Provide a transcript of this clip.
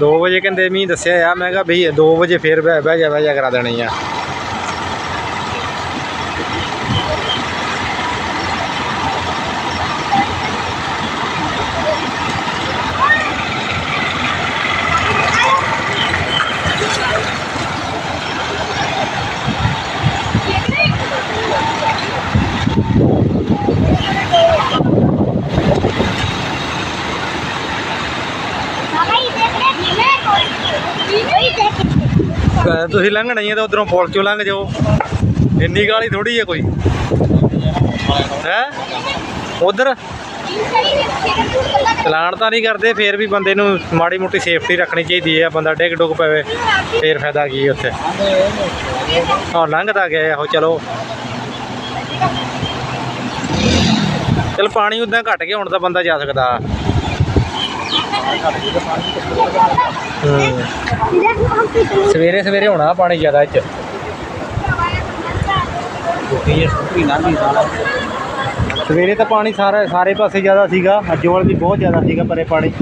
2 ਵਜੇ ਕਹਿੰਦੇ ਮੀਂਹ ਦੱਸਿਆ ਆ, ਮੈਂ ਕਿਹਾ ਭਈ 2 ਵਜੇ ਫੇਰ ਬਹਿ ਜਾ ਬਹਿ ਜਾ ਕਰਾ ਦੇਣੀ ਆ। ਤੁਸੀਂ ਲੰਘਣਾ ਹੀ ਆ ਤਾਂ ਉਧਰੋਂ ਪੁਲ ਚੋਂ ਲੰਘ ਜਾਓ। ਇੰਨੀ ਗਾਲੀ ਥੋੜੀ ਹੈ ਕੋਈ। ਹੈ? ਉਧਰ? ਚਲਾਨ ਤਾਂ ਨਹੀਂ ਕਰਦੇ, ਫੇਰ ਵੀ ਬੰਦੇ ਨੂੰ ਮਾੜੀ ਮੋਟੀ ਸੇਫਟੀ ਰੱਖਣੀ ਚਾਹੀਦੀ ਹੈ ਬੰਦਾ ਡਿੱਗ ਡੁੱਗ ਪਵੇ, ਫੇਰ ਫਾਇਦਾ ਕੀ ਉੱਥੇ। ਹਾਂ, ਲੰਘਦਾ ਗਿਆ ਇਹੋ, ਚਲੋ। ਚਲ ਪਾਣੀ ਉਦਾਂ ਘਟ ਗਿਆ ਹੁਣ ਤਾਂ ਬੰਦਾ ਜਾ ਸਕਦਾ। ਹੂੰ ਸਵੇਰੇ ਸਵੇਰੇ ਹੋਣਾ ਪਾਣੀ ਜ਼ਿਆਦਾ ਇੱਥੇ। ਸਵੇਰੇ ਤਾਂ ਪਾਣੀ ਸਾਰਾ ਸਾਰੇ ਪਾਸੇ ਜ਼ਿਆਦਾ ਸੀਗਾ। ਅੱਜੋਲ ਵੀ ਬਹੁਤ ਜ਼ਿਆਦਾ ਸੀਗਾ ਪਰੇ ਪਾਣੀ।